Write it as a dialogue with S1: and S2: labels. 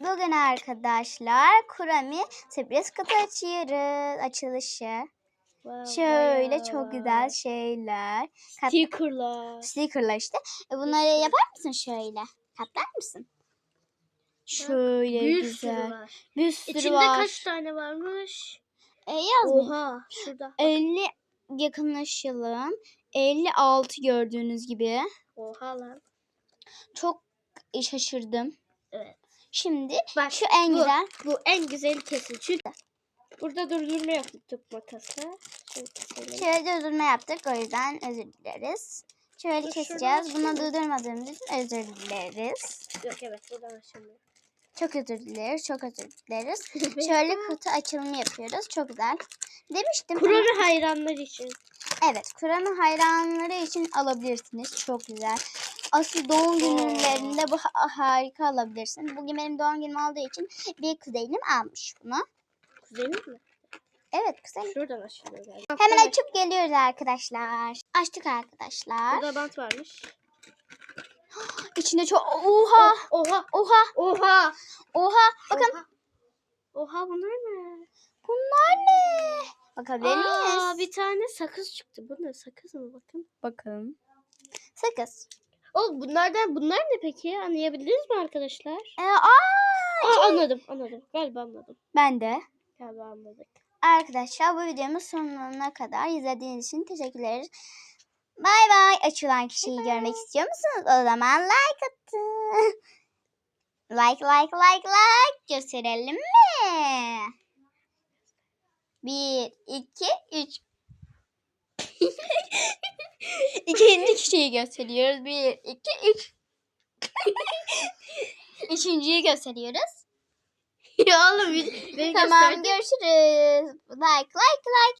S1: Bugün arkadaşlar Kurami sürpriz kutu açıyoruz. Açılışı. Şöyle çok güzel şeyler. Kat
S2: Stickerlar.
S1: stickerlar işte. E bunları yapar mısın şöyle? Katlar mısın? Şöyle
S2: Bir
S1: güzel.
S2: sürü var.
S1: Bir sürü
S2: İçinde
S1: var.
S2: kaç tane varmış?
S1: E, yazmıyor.
S2: Oha şurada.
S1: 50 yakınlaşalım. 56 gördüğünüz gibi.
S2: Oha lan.
S1: Çok şaşırdım.
S2: Evet.
S1: Şimdi
S2: Bak
S1: şu en
S2: bu,
S1: güzel.
S2: Bu en güzel kesin. Çünkü burada durdurma yaptık makası. Şöyle.
S1: Şöyle durdurma yaptık o yüzden özür dileriz. Şöyle
S2: Dur,
S1: keseceğiz. Buna durdurmadığımız için özür dileriz.
S2: Yok evet buradan açamıyorum.
S1: Çok özür dileriz. Çok özür dileriz. Şöyle kutu açılımı yapıyoruz. Çok güzel. Demiştim. ama-
S2: Kurami hayranlar için.
S1: Evet. Kur'an'ın hayranları için alabilirsiniz. Çok güzel. Asıl doğum günlerinde bu ha- harika alabilirsin. Bugün benim doğum günüm olduğu için bir kuzenim almış bunu.
S2: Kuzenin mi?
S1: Evet kuzenim.
S2: Şuradan açılıyor galiba.
S1: Hemen açıp geliyoruz arkadaşlar. Açtık arkadaşlar.
S2: Burada bant varmış.
S1: İçinde çok... Oha!
S2: Oha.
S1: Oha!
S2: Oha.
S1: Oha! Bakın
S2: Oha. Oha bunlar ne?
S1: bunlar ne? Bakabilir
S2: Aa,
S1: miyiz?
S2: bir tane sakız çıktı. Bu ne sakız mı bakın?
S1: Bakalım. Sakız.
S2: Oğlum bunlardan bunlar ne peki? Anlayabildiniz mi arkadaşlar?
S1: Ee, aa,
S2: Aa, anladım anladım. Galiba anladım.
S1: ben de.
S2: Galiba anladık.
S1: Arkadaşlar bu videomuz sonuna kadar izlediğiniz için teşekkür ederiz. Bay bay. Açılan kişiyi görmek istiyor musunuz? O zaman like atın. like like like like gösterelim mi? Bir, iki, üç. İkinci kişiyi gösteriyoruz. Bir, iki, üç. Üçüncüyü gösteriyoruz.
S2: ya oğlum beni
S1: Tamam
S2: gösterdin.
S1: görüşürüz. Like like like.